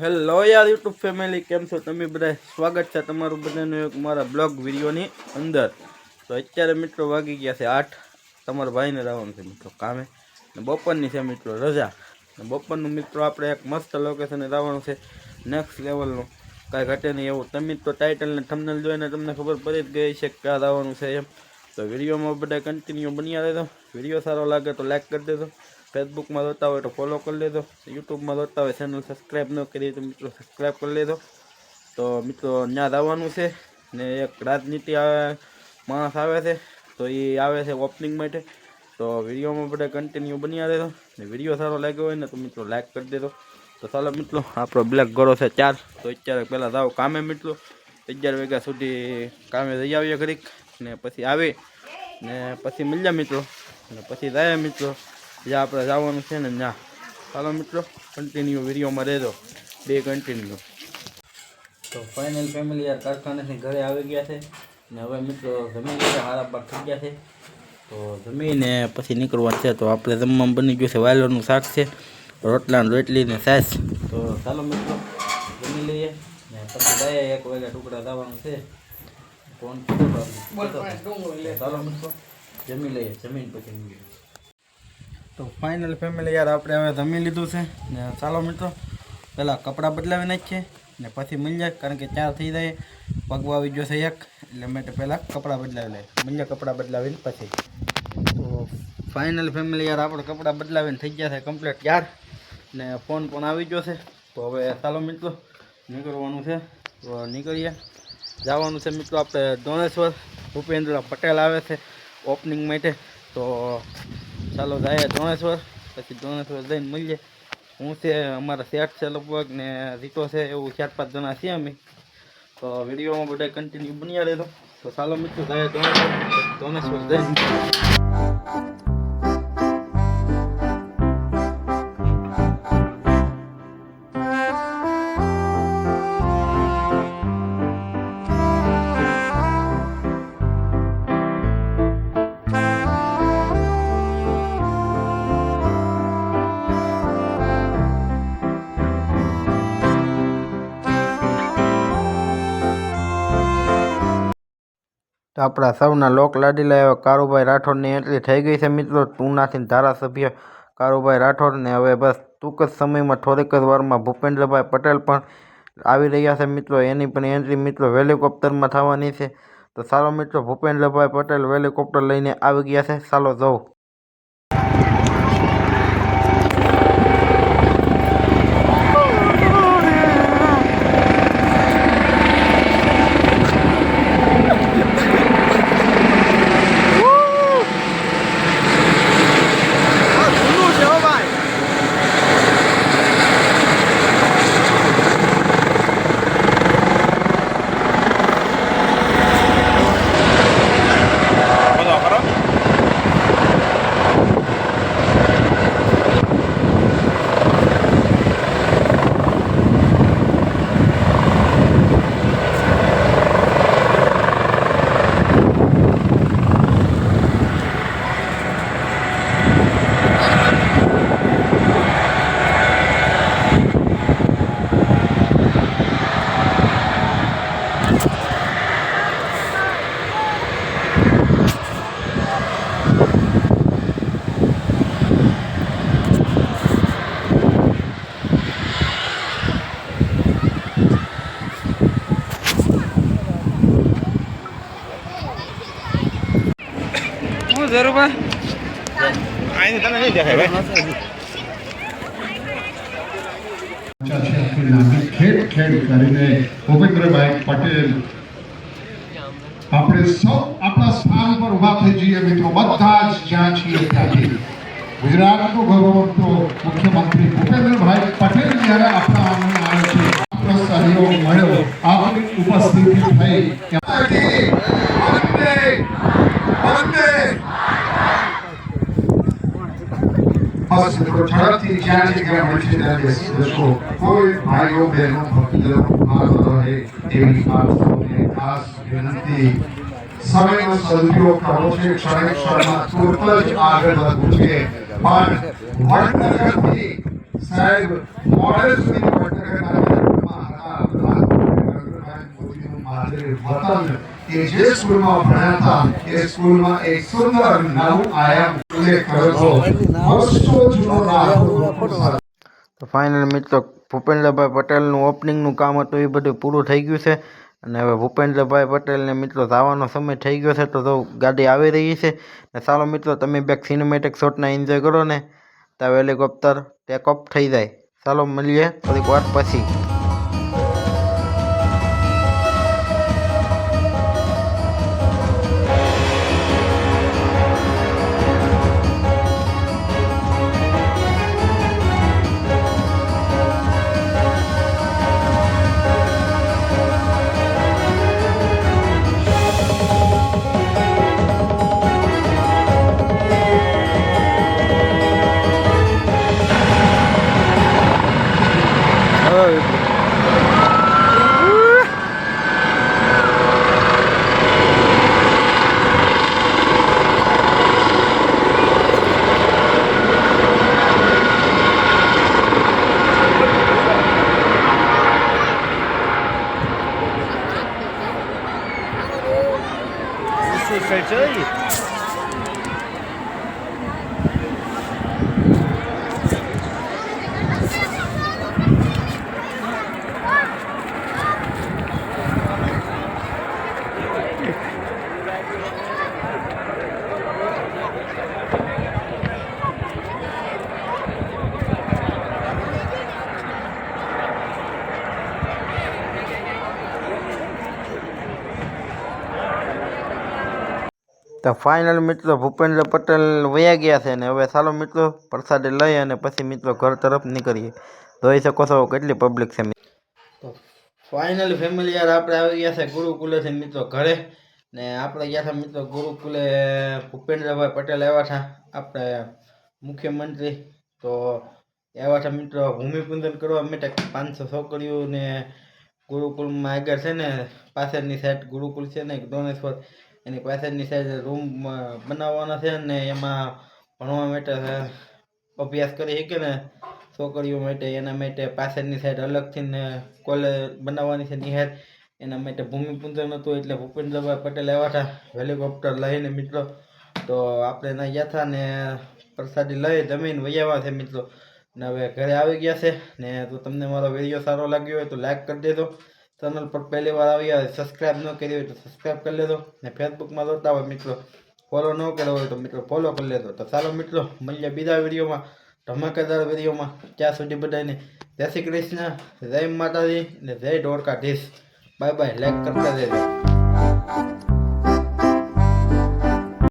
Hello યાર, YouTube family, કેમ છો તમે બધા? સ્વાગત છે તમારું બધાનું એક મારા બ્લોગ વિડીયોની અંદર. તો અત્યારે મિત્રો વાગી ગયા છે આઠ. તમારા ભાઈને રહેવાનું છે મિત્રો કામે. ને બપોરની છે મિત્રો રજા. ને બપોરનું મિત્રો આપણે એક મસ્ત લોકેશને રહેવાનું છે. નેક્સ્ટ લેવલનું કાંઈ ઘટે નહીં એવું. તમે તો ટાઇટલ ને થંબનેલ જોઈને તમને ખબર પડી જ ગઈ છે ક્યાં રહેવાનું છે એમ. તો વિડીયોમાં બધા કન્ટિન્યુ બન્યા રહેજો. વીડિયો સારો લાગે તો લાઈક કરી દેજો. ફેસબુકમાં જોતા હોય તો ફોલો કરી લેજો. યુટ્યુબમાં જોતા હોય ચેનલ સબસ્ક્રાઈબ ન કરી તો મિત્રો સબસ્ક્રાઈબ કરી લેજો. તો મિત્રો, ત્યાં આવવાનું છે ને એક રાજનીતિ આવે માણસ આવે છે. તો એ આવે છે ઓપનિંગ માટે. તો વિડીયોમાં બધા કન્ટિન્યુ બન્યા દેજો ને વીડિયો સારો લાગ્યો હોય ને તો મિત્રો લાઈક કરી દેજો. તો ચાલો મિત્રો, આપણો બ્લેક ગળો છે ચાર. તો અત્યારે પહેલાં જાઓ કામે મિત્રો. અગિયાર વાગ્યા સુધી કામે જઈ આવીએ ઘડીક. ને પછી આવી. ને પછી મળ્યા મિત્રો. ને પછી જાય મિત્રો. જ્યાં આપણે જવાનું છે ને ત્યાં ચાલો મિત્રો કન્ટિન્યુ વિડીયોમાં રહેજો. બે કન્ટિન્યુ તો ફાઇનલ ફેમિલી યાર કારખાનેથી ઘરે આવી ગયા છે. ને હવે મિત્રો જમીન ગયા હારા બાર થઈ ગયા છે. તો જમીને પછી નીકળવાનું છે તો આપણે જમવામાં બની ગયું છે વાયલોનું શાક છે રોટલા રોટલી ને સાસ તો ચાલો મિત્રો જમી લઈએ. ને પછી જાય એક વાગ્યા ટુકડા દાવાનું છે. કોણ ચાલો મિત્રો જમી લઈએ જમીન પછી તો ફાઇનલ ફેમિલી યાર આપણે હવે જમી લીધું છે. ને ચાલો મિત્રો, પહેલાં કપડાં બદલાવી નાખીએ ને પછી મળી જાય, કારણ કે ચાર થઈ જાય પગવા આવી ગયો છે એક. એટલે માટે પહેલાં કપડાં બદલાવી લઈએ મળીએ કપડાં બદલાવીને પછી. તો ફાઇનલ ફેમિલી યાર આપણે કપડાં બદલાવીને થઈ ગયા છે કમ્પ્લીટ યાર, ને ફોન પણ આવી ગયો છે. તો હવે ચાલો મિત્રો, નીકળવાનું છે. તો નીકળીએ. જવાનું છે મિત્રો આપણે દોણેશ્વર ભૂપેન્દ્ર પટેલ આવે છે ઓપનિંગ માટે. તો ચાલો જાય ધોણેશ્વર, પછી ધોણેશ્વર જઈને મળીએ. હું છે, અમારા શેઠ છે લગભગ ને રીતો છે, એવું ચાર પાંચ જણા છીએ અમે. તો વિડીયોમાં બધા કન્ટિન્યુ બન્યા રહેતો તો ચાલો મિત્રો, જાય ધોણેશ્વર. ધોણેશ્વર જઈને તો આપણા સૌના લોક લાડીલા એવા કારુભાઈ રાઠોડની એન્ટ્રી થઈ ગઈ છે મિત્રો. તુનાથી ધારાસભ્ય કારુભાઈ રાઠોડને. હવે બસ ટૂંક જ સમયમાં થોડીક જ વારમાં ભૂપેન્દ્રભાઈ પટેલ પણ આવી રહ્યા છે મિત્રો. એની પણ એન્ટ્રી મિત્રો હેલિકોપ્ટરમાં થવાની છે. તો સારો મિત્રો, ભૂપેન્દ્રભાઈ પટેલ હેલિકોપ્ટર લઈને આવી ગયા છે. ચાલો જવું શું જરૂર ભાઈ નહીં દેખાય ભાઈ. ખેડ ખેડ કરીને ભૂપેન્દ્રભાઈ પટેલ આપણે સૌ આપણા સ્થાન પર ઊભા થઈ જઈએ મિત્રો બધા જ જ્યાં છીએ ત્યાંથી ગુજરાતનો ગૌરવતો મુખ્યમંત્રી ભૂપેન્દ્રભાઈ પટેલ જ્યારે આપણા આંગણે આવે છે આપણો સહયોગ મળ્યો આપણી ઉપસ્થિતિ થઈ ત્યાંથી વંદે વંદે બસ મિત્રો ઝડપથી જ્યાં જગ્યા મળશે ત્યાં બેસી જશો. કોઈ ભાઈઓ, બહેનો ભક્તો ભાગ રહે તેવી આપ ખાસ વિનંતી. સમયનો સદુપયોગ કરવો છે. ક્ષણે ક્ષણમાં તુરત જ આગળ વધવું છે. પણ વડનગરથી સાહેબ, મોડેલ સુધી વડનગરના વતન કે જે સ્કૂલમાં ભણ્યા એ સ્કૂલમાં એક સુંદર નવું આયામ ઉલ્લેખ કર્યો વર્ષો જૂનો તો ફાઇનલ મિત્રો, ભૂપેન્દ્રભાઈ પટેલનું ઓપનિંગનું કામ હતું, એ બધું પૂરું થઈ ગયું છે. અને હવે ભૂપેન્દ્રભાઈ પટેલને મિત્રો જવાનો સમય થઈ ગયો છે, તો તો ગાડી આવી રહી છે. ને ચાલો મિત્રો, તમે બેક સિનેમેટિક શોટને એન્જોય કરો ને. તો હેલિકોપ્ટર ટેક ઓફ થઈ જાય. ચાલો મળીએ થોડીક વાર પછી. Puxa, isso aí. તો ફાઇનલ મિત્રો ભૂપેન્દ્ર પટેલ વયા ગયા છે ને હવે ચાલો મિત્રો પ્રસાદ લઈ અને પછી મિત્રો ઘર તરફ નીકળીએ. જોઈ શકો છો કેટલી પબ્લિક છે તો ફાઇનલ ફેમિલી યાર આપણે આવી ગયા છે ગુરુકુલેથી મિત્રો ઘરે. ને આપણે ગયા હતા મિત્રો ગુરુકુલે ભૂપેન્દ્રભાઈ પટેલ આવ્યા હતા. આપણે મુખ્યમંત્રી. તો એવા છે મિત્રો ભૂમિપૂજન કરવા માટે પાંચસો છોકરીઓ ને ગુરુકુલમાં આગળ છે ને પાછળની સાઈડ ગુરુકુલ છે ને દોનેશ્વર એની પાછળની સાઈડ રૂમ બનાવવાના છે ને એમાં ભણવા માટે અભ્યાસ કરી શકે ને છોકરીઓ માટે, એના માટે પાછળની સાઈડ અલગથી ને કોલેજ બનાવવાની છે નિહાર. એના માટે ભૂમિપૂજન હતું એટલે ભૂપેન્દ્રભાઈ પટેલ આવ્યા હતા હેલિકોપ્ટર લઈને મિત્રો. તો આપણે ના ગયા હતા ને પ્રસાદી લઈ જમીન વૈયાવા છે મિત્રો. ને હવે ઘરે આવી ગયા છે ને તો તમને મારો વીડિયો સારો લાગ્યો હોય તો લાઈક કરી દેજો. ચેનલ પર પહેલી વાર આવી હોય સબસ્ક્રાઈબ ન કરી હોય તો સબસ્ક્રાઈબ કરી લેજો ને ફેસબુકમાં જોતા હોય મિત્રો ફોલો ન કર્યો હોય તો મિત્રો ફોલો કરી લેજો તો ચાલો મિત્રો મળીએ બીજા વિડીયોમાં ધમાકેદાર વિડીયોમાં ત્યાં સુધી બધાને જય શ્રી કૃષ્ણ જય માતાજી ને જય ઢોળકાધીશ બાય બાય લાઈક કરતા રહેજો